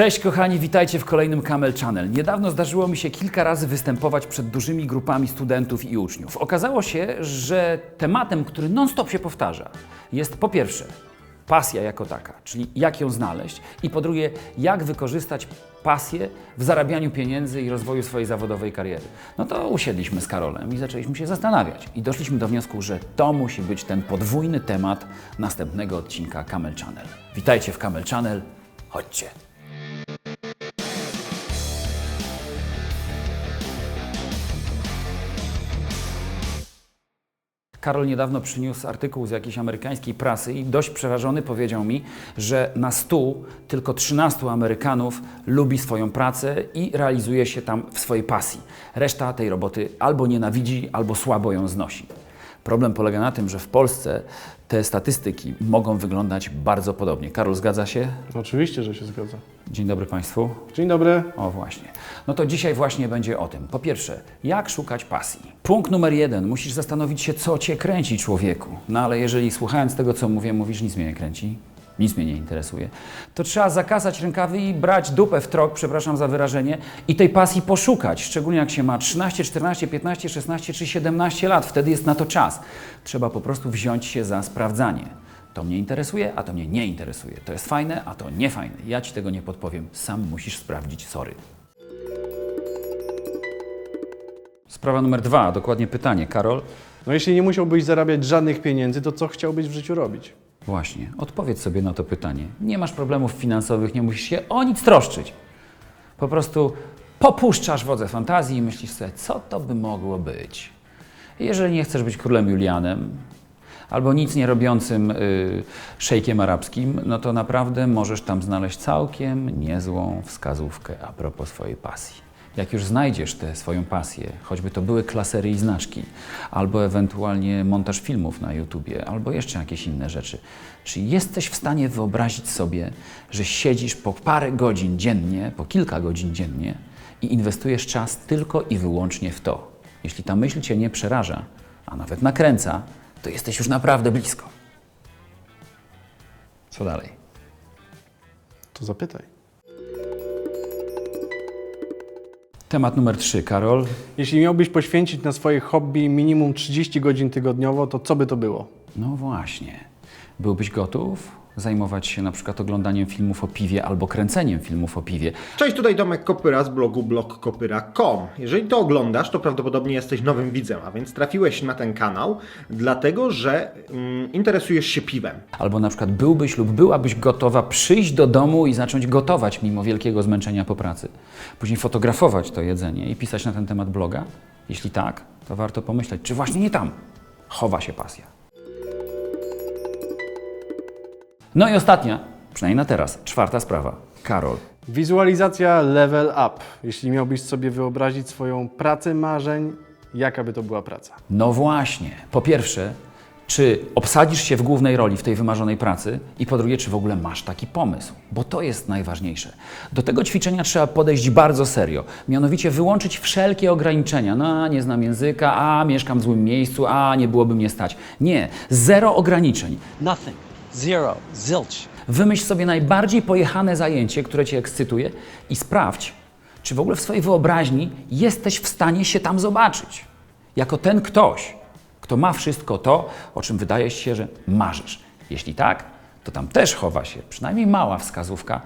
Cześć kochani, witajcie w kolejnym Camel Channel. Niedawno zdarzyło mi się kilka razy występować przed dużymi grupami studentów i uczniów. Okazało się, że tematem, który non-stop się powtarza, jest po pierwsze pasja jako taka, czyli jak ją znaleźć, i po drugie, jak wykorzystać pasję w zarabianiu pieniędzy i rozwoju swojej zawodowej kariery. No to usiedliśmy z Karolem i zaczęliśmy się zastanawiać. I doszliśmy do wniosku, że to musi być ten podwójny temat następnego odcinka Camel Channel. Witajcie w Camel Channel, chodźcie. Karol niedawno przyniósł artykuł z jakiejś amerykańskiej prasy i dość przerażony powiedział mi, że na 100 tylko 13 Amerykanów lubi swoją pracę i realizuje się tam w swojej pasji. Reszta tej roboty albo nienawidzi, albo słabo ją znosi. Problem polega na tym, że w Polsce te statystyki mogą wyglądać bardzo podobnie. Karol, zgadza się? Oczywiście, że się zgadza. Dzień dobry Państwu. Dzień dobry. O właśnie. No to dzisiaj właśnie będzie o tym. Po pierwsze, jak szukać pasji? Punkt numer jeden. Musisz zastanowić się, co cię kręci, człowieku. No ale jeżeli słuchając tego, co mówię, mówisz, nic mnie nie kręci, nic mnie nie interesuje, to trzeba zakasać rękawy i brać dupę w trok, przepraszam za wyrażenie, i tej pasji poszukać. Szczególnie jak się ma 13, 14, 15, 16 czy 17 lat. Wtedy jest na to czas. Trzeba po prostu wziąć się za sprawdzanie. To mnie interesuje, a to mnie nie interesuje. To jest fajne, a to nie fajne. Ja ci tego nie podpowiem. Sam musisz sprawdzić. Sorry. Sprawa numer dwa, dokładnie pytanie. Karol? No jeśli nie musiałbyś zarabiać żadnych pieniędzy, to co chciałbyś w życiu robić? Właśnie, odpowiedz sobie na to pytanie. Nie masz problemów finansowych, nie musisz się o nic troszczyć. Po prostu popuszczasz wodze fantazji i myślisz sobie, co to by mogło być. Jeżeli nie chcesz być królem Julianem albo nic nie robiącym y, szejkiem arabskim, no to naprawdę możesz tam znaleźć całkiem niezłą wskazówkę a propos swojej pasji. Jak już znajdziesz tę swoją pasję, choćby to były klasery i znaczki, albo ewentualnie montaż filmów na YouTubie, albo jeszcze jakieś inne rzeczy, czy jesteś w stanie wyobrazić sobie, że siedzisz po parę godzin dziennie, po kilka godzin dziennie i inwestujesz czas tylko i wyłącznie w to? Jeśli ta myśl Cię nie przeraża, a nawet nakręca, to jesteś już naprawdę blisko. Co dalej? To zapytaj. Temat numer 3, Karol. Jeśli miałbyś poświęcić na swoje hobby minimum 30 godzin tygodniowo, to co by to było? No właśnie. Byłbyś gotów zajmować się na przykład oglądaniem filmów o piwie albo kręceniem filmów o piwie? Cześć, tutaj Domek Kopyra z blogu blogkopyra.com. Jeżeli to oglądasz, to prawdopodobnie jesteś nowym widzem, a więc trafiłeś na ten kanał, dlatego że mm, interesujesz się piwem. Albo na przykład byłbyś lub byłabyś gotowa przyjść do domu i zacząć gotować mimo wielkiego zmęczenia po pracy. Później fotografować to jedzenie i pisać na ten temat bloga? Jeśli tak, to warto pomyśleć, czy właśnie nie tam chowa się pasja. No i ostatnia, przynajmniej na teraz, czwarta sprawa. Karol. Wizualizacja level up. Jeśli miałbyś sobie wyobrazić swoją pracę marzeń, jaka by to była praca? No właśnie. Po pierwsze, czy obsadzisz się w głównej roli w tej wymarzonej pracy? I po drugie, czy w ogóle masz taki pomysł? Bo to jest najważniejsze. Do tego ćwiczenia trzeba podejść bardzo serio. Mianowicie wyłączyć wszelkie ograniczenia. No, a nie znam języka, a mieszkam w złym miejscu, a nie byłoby mnie stać. Nie, zero ograniczeń. Nothing. Zero. Zilch. Wymyśl sobie najbardziej pojechane zajęcie, które Cię ekscytuje i sprawdź, czy w ogóle w swojej wyobraźni jesteś w stanie się tam zobaczyć. Jako ten ktoś, kto ma wszystko to, o czym wydaje się, że marzysz. Jeśli tak, to tam też chowa się przynajmniej mała wskazówka,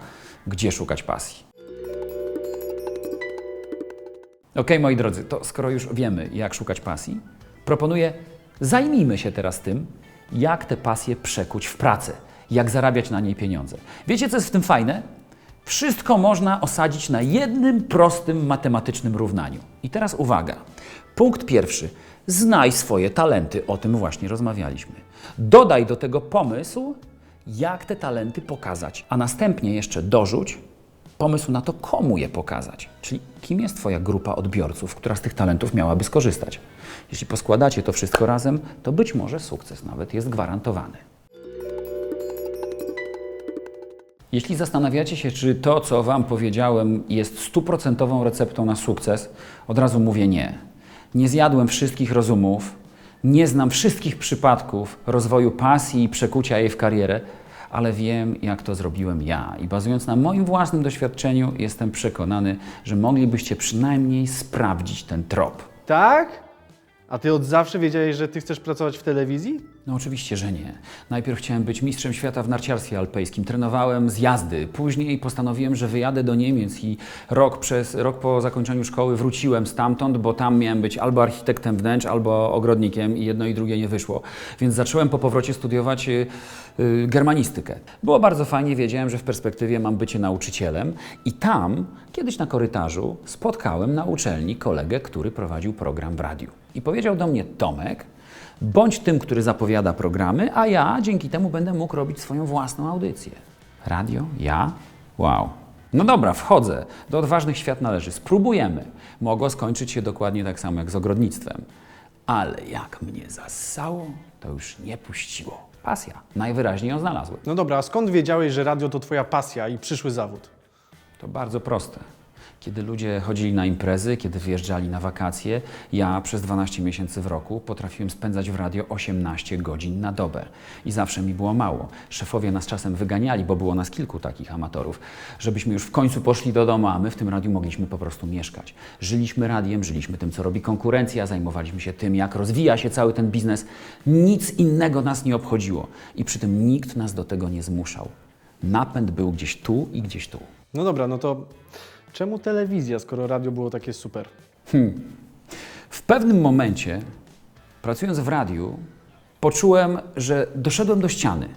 gdzie szukać pasji. Ok, moi drodzy, to skoro już wiemy, jak szukać pasji, proponuję, zajmijmy się teraz tym, jak tę pasję przekuć w pracę, jak zarabiać na niej pieniądze. Wiecie, co jest w tym fajne? Wszystko można osadzić na jednym prostym matematycznym równaniu. I teraz uwaga. Punkt pierwszy. Znaj swoje talenty, o tym właśnie rozmawialiśmy. Dodaj do tego pomysł, jak te talenty pokazać, a następnie jeszcze dorzuć pomysł na to, komu je pokazać. Czyli kim jest Twoja grupa odbiorców, która z tych talentów miałaby skorzystać. Jeśli poskładacie to wszystko razem, to być może sukces nawet jest gwarantowany. Jeśli zastanawiacie się, czy to, co Wam powiedziałem, jest stuprocentową receptą na sukces, od razu mówię nie. Nie zjadłem wszystkich rozumów, nie znam wszystkich przypadków rozwoju pasji i przekucia jej w karierę, ale wiem, jak to zrobiłem ja. I bazując na moim własnym doświadczeniu, jestem przekonany, że moglibyście przynajmniej sprawdzić ten trop. Tak? A ty od zawsze wiedziałeś, że ty chcesz pracować w telewizji? No oczywiście, że nie. Najpierw chciałem być mistrzem świata w narciarstwie alpejskim. Trenowałem z jazdy. Później postanowiłem, że wyjadę do Niemiec i rok, przez, rok po zakończeniu szkoły wróciłem stamtąd, bo tam miałem być albo architektem wnętrz, albo ogrodnikiem i jedno i drugie nie wyszło. Więc zacząłem po powrocie studiować y, y, germanistykę. Było bardzo fajnie, wiedziałem, że w perspektywie mam bycie nauczycielem i tam, kiedyś na korytarzu, spotkałem na uczelni kolegę, który prowadził program w radiu. I powiedział do mnie, Tomek, Bądź tym, który zapowiada programy, a ja dzięki temu będę mógł robić swoją własną audycję. Radio? Ja? Wow. No dobra, wchodzę. Do odważnych świat należy. Spróbujemy. Mogło skończyć się dokładnie tak samo jak z ogrodnictwem. Ale jak mnie zassało, to już nie puściło. Pasja. Najwyraźniej ją znalazłem. No dobra, a skąd wiedziałeś, że radio to twoja pasja i przyszły zawód? To bardzo proste. Kiedy ludzie chodzili na imprezy, kiedy wyjeżdżali na wakacje, ja przez 12 miesięcy w roku potrafiłem spędzać w radio 18 godzin na dobę. I zawsze mi było mało. Szefowie nas czasem wyganiali, bo było nas kilku takich amatorów, żebyśmy już w końcu poszli do domu, a my w tym radiu mogliśmy po prostu mieszkać. Żyliśmy radiem, żyliśmy tym, co robi konkurencja, zajmowaliśmy się tym, jak rozwija się cały ten biznes. Nic innego nas nie obchodziło i przy tym nikt nas do tego nie zmuszał. Napęd był gdzieś tu i gdzieś tu. No dobra, no to czemu telewizja, skoro radio było takie super? W pewnym momencie, pracując w radiu, poczułem, że doszedłem do ściany.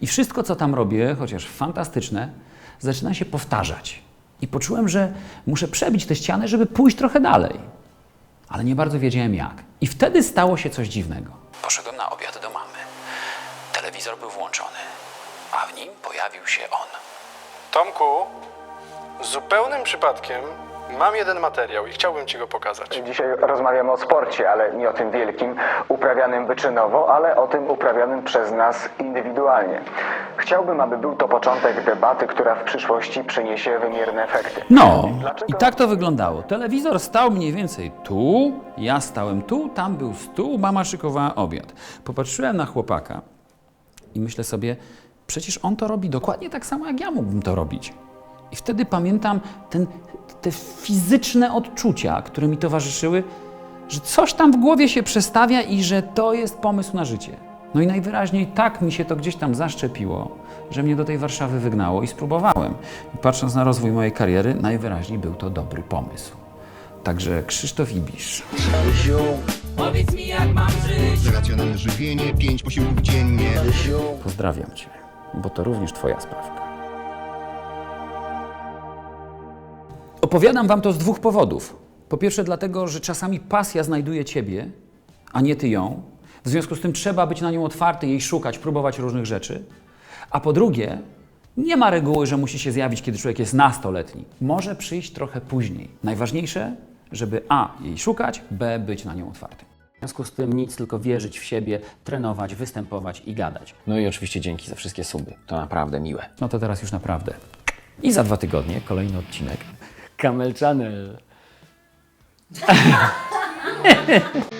I wszystko, co tam robię, chociaż fantastyczne, zaczyna się powtarzać. I poczułem, że muszę przebić tę ścianę, żeby pójść trochę dalej. Ale nie bardzo wiedziałem jak. I wtedy stało się coś dziwnego. Poszedłem na obiad do mamy. Telewizor był włączony, a w nim pojawił się on. Tomku, zupełnym przypadkiem mam jeden materiał i chciałbym ci go pokazać. Dzisiaj rozmawiamy o sporcie, ale nie o tym wielkim, uprawianym wyczynowo, ale o tym uprawianym przez nas indywidualnie. Chciałbym, aby był to początek debaty, która w przyszłości przyniesie wymierne efekty. No, Dlaczego? i tak to wyglądało. Telewizor stał mniej więcej tu, ja stałem tu, tam był stół, mama szykowała obiad. Popatrzyłem na chłopaka i myślę sobie, przecież on to robi dokładnie tak samo, jak ja mógłbym to robić. I wtedy pamiętam ten, te fizyczne odczucia, które mi towarzyszyły, że coś tam w głowie się przestawia i że to jest pomysł na życie. No i najwyraźniej tak mi się to gdzieś tam zaszczepiło, że mnie do tej Warszawy wygnało i spróbowałem. I patrząc na rozwój mojej kariery, najwyraźniej był to dobry pomysł. Także Krzysztof Ibisz. Powiedz mi jak mam żyć Racjonalne żywienie, 5 posiłków dziennie. Pozdrawiam Cię, bo to również Twoja sprawka. Opowiadam Wam to z dwóch powodów. Po pierwsze, dlatego, że czasami pasja znajduje Ciebie, a nie Ty ją. W związku z tym trzeba być na nią otwarty, jej szukać, próbować różnych rzeczy. A po drugie, nie ma reguły, że musi się zjawić, kiedy człowiek jest nastoletni. Może przyjść trochę później. Najważniejsze, żeby A. jej szukać, B. być na nią otwartym. W związku z tym nic, tylko wierzyć w siebie, trenować, występować i gadać. No i oczywiście dzięki za wszystkie suby. To naprawdę miłe. No to teraz już naprawdę. I za dwa tygodnie kolejny odcinek. Camel Channel.